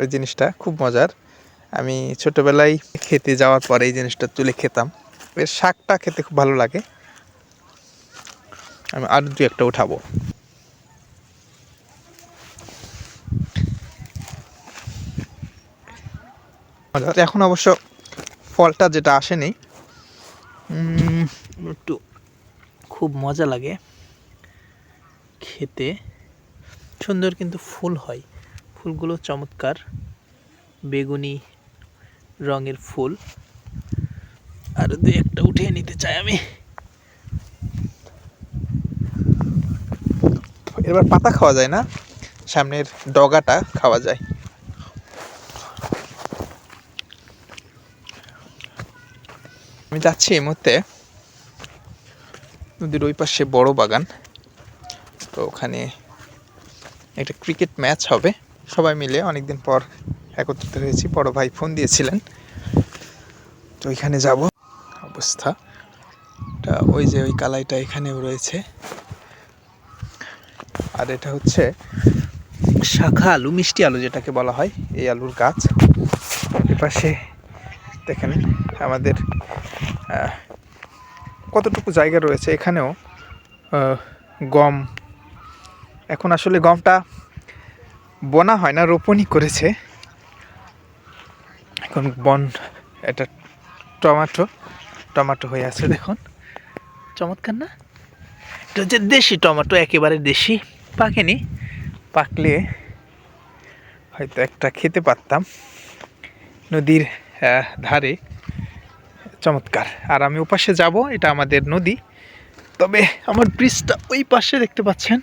ওই জিনিসটা খুব মজার। আমি ছোটোবেলায় খেতে যাওয়ার পরে এই জিনিসটা তুলে খেতাম। এর শাকটা খেতে খুব ভালো লাগে। আমি আর দু একটা উঠাবো। এখন অবশ্য ফলটা যেটা আসেনি একটু খুব মজা লাগে খেতে। সুন্দর কিন্তু ফুল হয়। ফুলগুলো চমৎকার। বেগুনি রঙের ফুল। আর দু একটা উঠিয়ে নিতে চাই আমি। এবার পাতা খাওয়া যায় না? সামনের ডগাটা খাওয়া যায়। আমি যাচ্ছি এই মুহূর্তে নদীর ওই পাশে বড় বাগান। তো ওখানে একটা ক্রিকেট ম্যাচ হবে। সবাই মিলে অনেকদিন পর একত্রিত হয়েছি। বড় ভাই ফোন দিয়েছিলেন। তো ওইখানে যাব। অবস্থা। তা ওই যে ওই কালাইটা এখানেও রয়েছে। আর এটা হচ্ছে শাখা আলু, মিষ্টি আলু যেটাকে বলা হয়, এই আলুর গাছ। এপাশে দেখেন, আমাদের কতটুকু জায়গা রয়েছে এখানেও গম। এখন আসলে গমটা বোনা হয় না, রোপণই করেছে। এখন বন, এটা টমাটো টমাটো হয়ে আছে দেখুন। চমৎকার না? এটা হচ্ছে দেশি টমাটো, একেবারে দেশি, পাকেনি। পাকলে হয়তো একটা খেতে পারতাম। নদীর ধারে। চমৎকার। আর আমি ওপাশে যাব, এটা আমাদের নদী। তবে আমার ব্রিজটা ওই পাশে দেখতে পাচ্ছেন।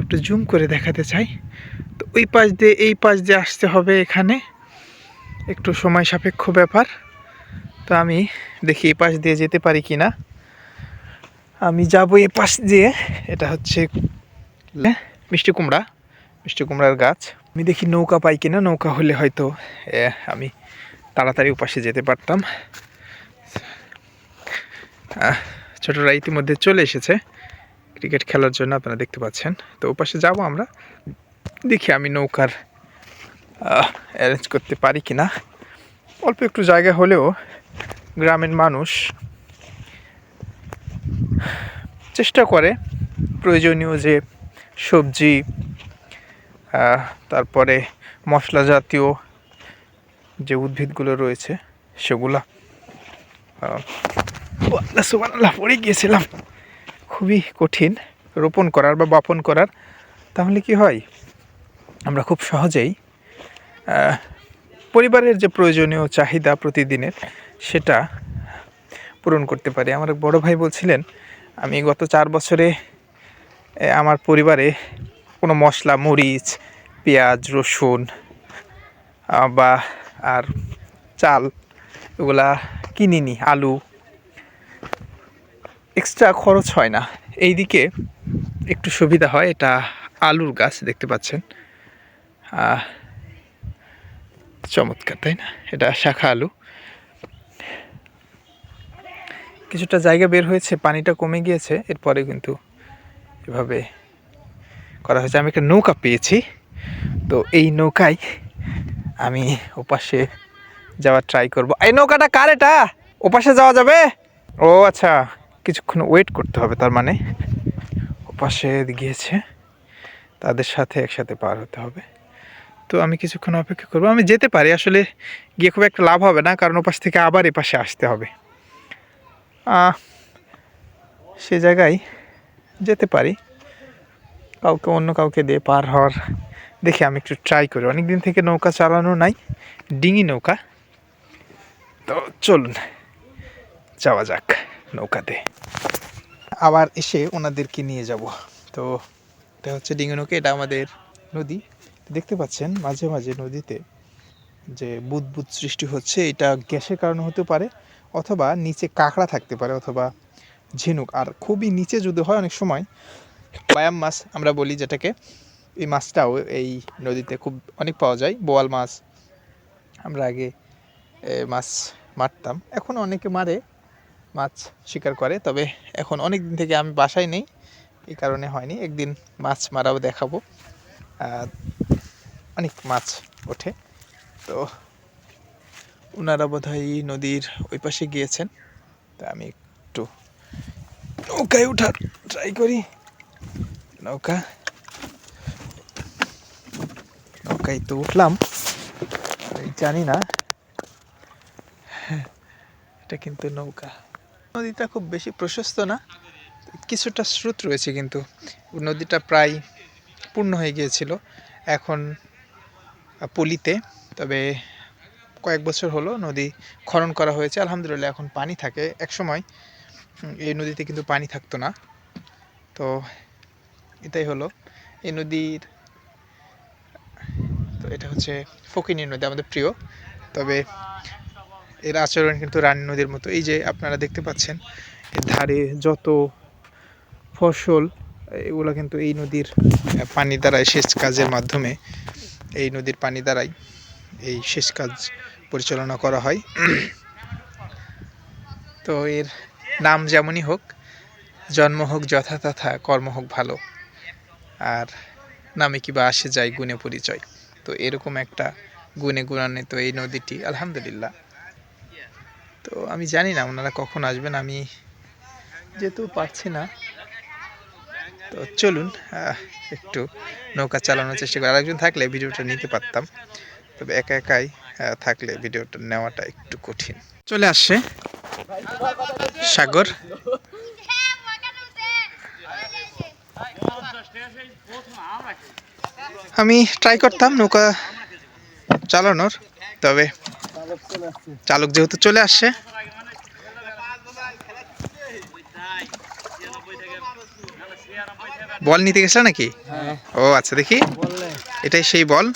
একটু জুম করে দেখাতে চাই। তো ওই পাশ দিয়ে, এই পাশ দিয়ে আসতে হবে এখানে। একটু সময় সাপেক্ষ ব্যাপার। তো আমি দেখি এই পাশ দিয়ে যেতে পারি কি না আমি যাব এ পাশ দিয়ে। এটা হচ্ছে মিষ্টি কুমড়া। মিষ্টি কুমড়ার গাছ। আমি দেখি নৌকা পাই কিনা। নৌকা হলে হয়তো আমি তাড়াতাড়ি ওপাশে যেতে পারতাম। ছোটরা ইতিমধ্যে চলে এসেছে। ক্রিকেট খেলার জন্য আপনারা দেখতে পাচ্ছেন। তো ওপাশে যাব আমরা। দেখি আমি নৌকার অ্যারেঞ্জ করতে পারি কি না অল্প একটু জায়গা হলেও গ্রামের মানুষ চেষ্টা করে। প্রয়োজনীয় যে সবজি তারপরে মশলা জাতীয় যে উদ্ভিদগুলো রয়েছে, সেগুলা আহ, ও আল্লাহ পড়ে গিয়েছিলাম। খুবই কঠিন রোপণ করার বা বপন করার। তাহলে কি হয়? আমরা খুব সহজেই পরিবারের যে প্রয়োজনীয় চাহিদা প্রতিদিনের সেটা পূরণ করতে পারি। আমার বড় ভাই বলছিলেন আমি গত চার বছরে আমার পরিবারে কোনো মশলা মরিচ পেঁয়াজ রসুন বা আর চাল এগুলা কিনিনি আলু এক্সট্রা খরচ হয় না। এই দিকে একটু সুবিধা হয়, এটা আলুর গাছ দেখতে পাচ্ছেন। চমৎকার, তাই না? এটা শাখা আলু। কিছুটা জায়গা বের হয়েছে, পানিটা কমে গিয়েছে, এরপরে কিন্তু এভাবে করা হয়েছে। আমি একটা নৌকা পেয়েছি, তো এই নৌকায় আমি ওপাশে যাওয়ার ট্রাই করব। এই নৌকাটা কার এটা? ওপাশে যাওয়া যাবে? ও আচ্ছা। কিছুক্ষণ ওয়েট করতে হবে, তার মানে ওপাশে গিয়েছে, তাদের সাথে একসাথে পার হতে হবে। তো আমি কিছুক্ষণ অপেক্ষা করব, আমি যেতে পারি, আসলে গিয়ে খুব একটা লাভ হবে না, কারণ ওপাশ থেকে আবার এপাশে আসতে হবে। সে জায়গায় যেতে পারি। কাউকে অন্য কাউকে দিয়ে পার হওয়ার দেখি আমি একটু ট্রাই করি। অনেক দিন থেকে নৌকা চালানো নাই, ডিঙি নৌকা। তো চলুন, যাওয়া যাক। নৌকাতে। আবার এসে ওনাদেরকে নিয়ে যাব। তো এটা হচ্ছে ডিঙি নৌকা, এটা আমাদের নদী। দেখতে পাচ্ছেন মাঝে মাঝে নদীতে যে বুদবুদ সৃষ্টি হচ্ছে, এটা গ্যাসের কারণে হতে পারে অথবা নিচে কাঁকড়া থাকতে পারে অথবা ঝিনুক। আর খুবই নিচে যদি হয় অনেক সময়, বায়াম মাছ আমরা বলি যেটাকে, এই মাছটাও এই নদীতে খুব অনেক পাওয়া যায়। বোয়াল মাছ, আমরা আগে মাছ মারতাম। এখন অনেকে মারে মাছ শিকার করে, তবে এখন অনেক দিন থেকে আমি বাসায় নেই, এই কারণে হয়নি। একদিন মাছ মারাও দেখাবো। অনেক মাছ ওঠে। তো ওনারা বোধহয় নদীর ওই পাশে গিয়েছেন। তা আমি একটু নৌকায় ওঠার ট্রাই করি। নৌকা। নৌকায় তো উঠলাম। জানি না। এটা কিন্তু নৌকা। নদীটা খুব বেশি প্রশস্ত না। কিছুটা স্রোত রয়েছে কিন্তু। নদীটা প্রায় পূর্ণ হয়ে গিয়েছিল। এখন পলিতে, তবে কয়েক বছর হলো নদী খনন করা হয়েছে। আলহামদুলিল্লাহ, এখন পানি থাকে। এক সময় এই নদীতে কিন্তু পানি থাকতো না। তো এটাই হলো। এই নদীর, তো এটা হচ্ছে ফকিনী নদী, আমাদের প্রিয়। তবে এর আচরণ কিন্তু রানী নদীর মতো। এই যে আপনারা দেখতে পাচ্ছেন, এর ধারে যত ফসল, এগুলো কিন্তু এই নদীর পানি দ্বারাই সেচ কাজের মাধ্যমে এই নদীর পানি দ্বারাই এই সেচ কাজ পরিচালনা করা হয়। তো এর নাম যেমনই হোক, জন্ম হোক যথা তথা কর্ম হোক ভালো। আর নামে কিবা আসে যায়, গুণে পরিচয়। তো এরকম একটা গুণে গুণান্বিত এই নদীটি, আলহামদুলিল্লাহ। তো আমি জানি না ওনারা কখন আসবেন, আমি যেহেতু পারছি না। তো চলুন একটু নৌকা চালানোর চেষ্টা করি। আরেকজন থাকলে ভিডিওটা নিতে পারতাম, তবে একা একাই থাকলে ভিডিওটা নেওয়াটা একটু কঠিন। চলে আসছে সাগর। আমি ট্রাই করতাম নৌকা চালানোর, তবে চালক যেহেতু চলে আসছে। বল নিতে গেছিল নাকি? ও আচ্ছা দেখি। এটাই সেই বল।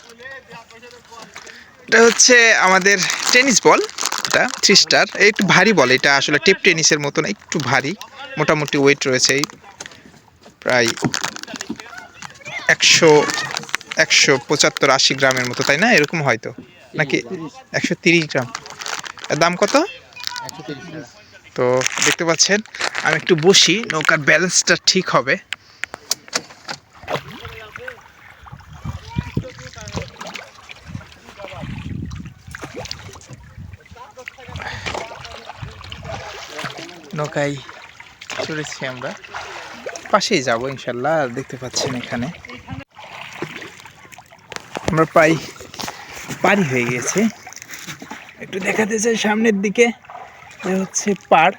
এটা হচ্ছে আমাদের টেনিস বল এটা থ্রি স্টার একটু ভারী বল এটা আসলে টেপ টেনিসের মতো না একটু ভারী। মোটামুটি ওয়েট রয়েছে এই প্রায় একশো একশো পঁচাত্তর আশি গ্রামের মতো তাই না? এরকম হয়তো। নাকি একশো তিরিশ গ্রাম। এর দাম কত? তো দেখতে পাচ্ছেন আমি একটু বসি নৌকার ব্যালেন্সটা ঠিক হবে। নৌকায় চলেছি আমরা। পাশেই যাব ইনশাল্লাহ আর দেখতে পাচ্ছেন এখানে। আমরা প্রায় পারি হয়ে গেছে। একটু দেখাতে চাই সামনের দিকে হচ্ছে পাড়।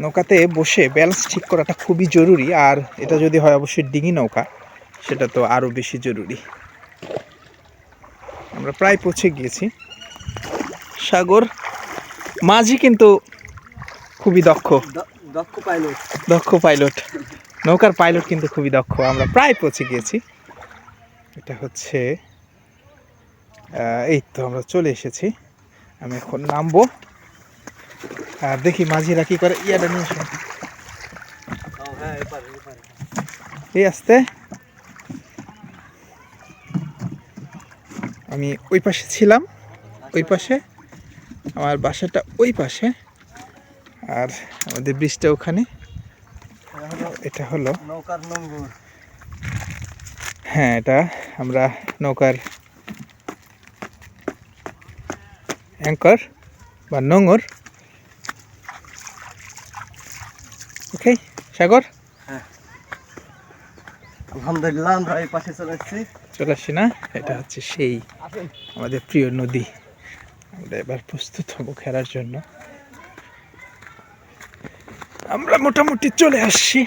নৌকাতে বসে ব্যালেন্স ঠিক করাটা খুবই জরুরি আর এটা যদি হয় অবশ্যই ডিঙি নৌকা সেটা তো আরও বেশি জরুরি। আমরা প্রায় পৌঁছে গিয়েছি। সাগর মাঝি কিন্তু খুবই দক্ষ। দক্ষ পাইলট দক্ষ পাইলট নৌকার পাইলট কিন্তু খুবই দক্ষ। আমরা প্রায় পৌঁছে গিয়েছি। এটা হচ্ছে এই তো আমরা চলে এসেছি। আমি এখন নামবো। আর দেখি মাঝিরা কি করে। ইয়াটা নিয়ে এসো এই আসতে। আমি ওই পাশে ছিলাম। ওই পাশে। আমার বাসাটা ওই পাশে। আর আমাদের ব্রিজটা ওখানে। এটা হলো। নৌকার হ্যাঁ এটা আমরা নৌকার অ্যাঙ্কর বা নোঙর। ওকে সাগর? আলহামদুলিল্লাহ আমরা এই পাশে চলে এসেছি চলে আসছি না? এটা হচ্ছে সেই আমাদের প্রিয় নদী। আমরা এবার প্রস্তুত হব খেলার জন্য। আমরা মোটামুটি চলে আসছি।